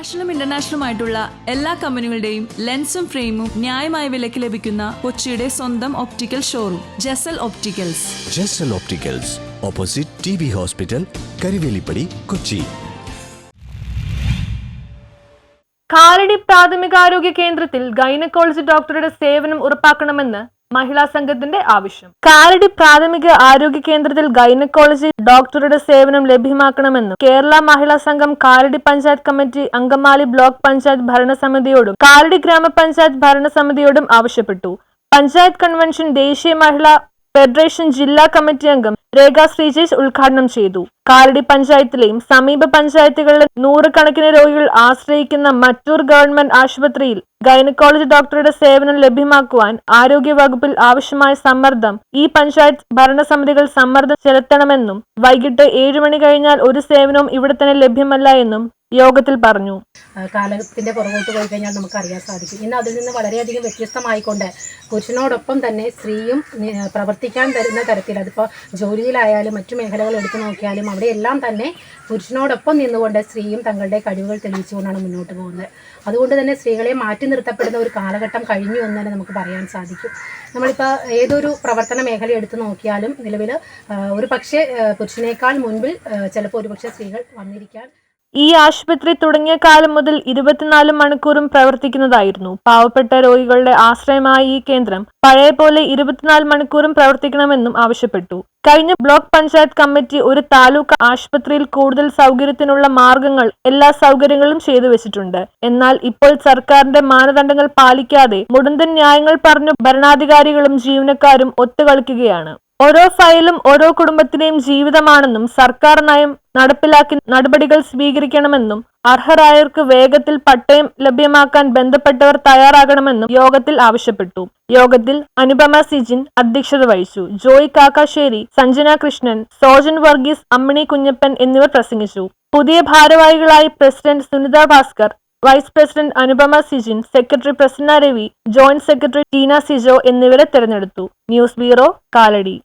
നാഷണലും ഇന്റർനാഷണലും ആയിട്ടുള്ള എല്ലാ കമ്പനികളുടെയും ലെൻസും ഫ്രെയിമും ന്യായമായ വിലയ്ക്ക് ലഭിക്കുന്ന കൊച്ചിയുടെ സ്വന്തം optical showroom Jasal opticals Jasal opticals opposite T B hospital Karuvelippady Kochi Kalady പ്രാഥമികാരോഗ്യ കേന്ദ്രത്തിൽ ഗൈനക്കോളജി ഡോക്ടറുടെ സേവനം ഉറപ്പാക്കണമെന്ന് മഹിളാ സംഘത്തിന്റെ ആവശ്യം. കാലടി പ്രാഥമിക ആരോഗ്യ കേന്ദ്രത്തിൽ ഗൈനക്കോളജി ഡോക്ടറുടെ സേവനം ലഭ്യമാക്കണമെന്നും കേരള മഹിളാ സംഘം കാലടി പഞ്ചായത്ത് കമ്മിറ്റി അങ്കമാലി ബ്ലോക്ക് പഞ്ചായത്ത് ഭരണസമിതിയോടും കാലടി ഗ്രാമപഞ്ചായത്ത് ഭരണസമിതിയോടും ആവശ്യപ്പെട്ടു. പഞ്ചായത്ത് കൺവെൻഷൻ ദേശീയ മഹിളാ ഫെഡറേഷൻ ജില്ലാ കമ്മിറ്റി അംഗം രേഖ ശ്രീജേഷ് ഉദ്ഘാടനം ചെയ്തു. കാലടി പഞ്ചായത്തിലെയും സമീപ പഞ്ചായത്തുകളിലെ നൂറുകണക്കിന് രോഗികൾ ആശ്രയിക്കുന്ന മറ്റൂർ ഗവൺമെന്റ് ആശുപത്രിയിൽ ഗൈനക്കോളജി ഡോക്ടറുടെ സേവനം ലഭ്യമാക്കുവാൻ ആരോഗ്യ വകുപ്പിൽ ആവശ്യമായ സമ്മർദ്ദം ഈ പഞ്ചായത്ത് ഭരണസമിതികൾ സമ്മർദ്ദം ചെലുത്തണമെന്നും വൈകിട്ട് ഏഴുമണി കഴിഞ്ഞാൽ ഒരു സേവനവും ഇവിടെ തന്നെ ലഭ്യമല്ല എന്നും യോഗത്തിൽ പറഞ്ഞു. കാലത്തിന്റെ പുറകോട്ട് പോയി കഴിഞ്ഞാൽ നമുക്ക് അറിയാൻ സാധിക്കും. ഇന്ന് അതിൽ നിന്ന് വളരെയധികം വ്യത്യസ്തമായിക്കൊണ്ട് പുരുഷനോടൊപ്പം തന്നെ സ്ത്രീയും പ്രവർത്തിക്കാൻ തരുന്ന തരത്തിൽ അതിപ്പോൾ ജോലിയിലായാലും മറ്റു മേഖലകൾ എടുത്തു നോക്കിയാലും അവിടെയെല്ലാം തന്നെ പുരുഷനോടൊപ്പം നിന്നുകൊണ്ട് സ്ത്രീയും തങ്ങളുടെ കഴിവുകൾ തെളിയിച്ചുകൊണ്ടാണ് മുന്നോട്ട് പോകുന്നത്. അതുകൊണ്ട് തന്നെ സ്ത്രീകളെ മാറ്റി നിർത്തപ്പെടുന്ന ഒരു കാലഘട്ടം കഴിഞ്ഞു എന്ന് തന്നെ നമുക്ക് പറയാൻ സാധിക്കും. നമ്മളിപ്പോൾ ഏതൊരു പ്രവർത്തന മേഖല എടുത്തു നോക്കിയാലും നിലവിൽ ഒരു പക്ഷേ പുരുഷനേക്കാൾ മുൻപിൽ ചിലപ്പോൾ ഒരുപക്ഷെ സ്ത്രീകൾ വന്നിരിക്കാൻ ഈ ആശുപത്രി തുടങ്ങിയ കാലം മുതൽ ഇരുപത്തിനാല് മണിക്കൂറും പ്രവർത്തിക്കുന്നതായിരുന്നു. പാവപ്പെട്ട രോഗികളുടെ ആശ്രയമായ ഈ കേന്ദ്രം പഴയ പോലെ ഇരുപത്തിനാല് മണിക്കൂറും പ്രവർത്തിക്കണമെന്നും ആവശ്യപ്പെട്ടു. കഴിഞ്ഞ ബ്ലോക്ക് പഞ്ചായത്ത് കമ്മിറ്റി ഒരു താലൂക്ക് ആശുപത്രിയിൽ കൂടുതൽ സൗകര്യത്തിനുള്ള മാർഗങ്ങൾ എല്ലാ സൗകര്യങ്ങളും ചെയ്തു വെച്ചിട്ടുണ്ട്. എന്നാൽ ഇപ്പോൾ സർക്കാരിന്റെ മാനദണ്ഡങ്ങൾ പാലിക്കാതെ മുടന്തൻ ന്യായങ്ങൾ പറഞ്ഞു ഭരണാധികാരികളും ജീവനക്കാരും ഒത്തുകളിക്കുകയാണ്. ഓരോ ഫയലും ഓരോ കുടുംബത്തിന്റെയും ജീവിതമാണെന്നും സർക്കാർ നയം നടപ്പിലാക്കി നടപടികൾ സ്വീകരിക്കണമെന്നും അർഹരായവർക്ക് വേഗത്തിൽ പട്ടയം ലഭ്യമാക്കാൻ ബന്ധപ്പെട്ടവർ തയ്യാറാകണമെന്നും യോഗത്തിൽ ആവശ്യപ്പെട്ടു. യോഗത്തിൽ അനുപമ സിജിൻ അധ്യക്ഷത വഹിച്ചു. ജോയ് കാക്കാശ്ശേരി സഞ്ജന കൃഷ്ണൻ സോജൻ വർഗീസ് അമ്മിണി കുഞ്ഞപ്പൻ എന്നിവർ പ്രസംഗിച്ചു. പുതിയ ഭാരവാഹികളായി president Sunitha Bhaskar vice president Anupama Sijin secretary Prasanna Ravi joint secretary Teena Sijo എന്നിവരെ തെരഞ്ഞെടുത്തു. News bureau Kalady.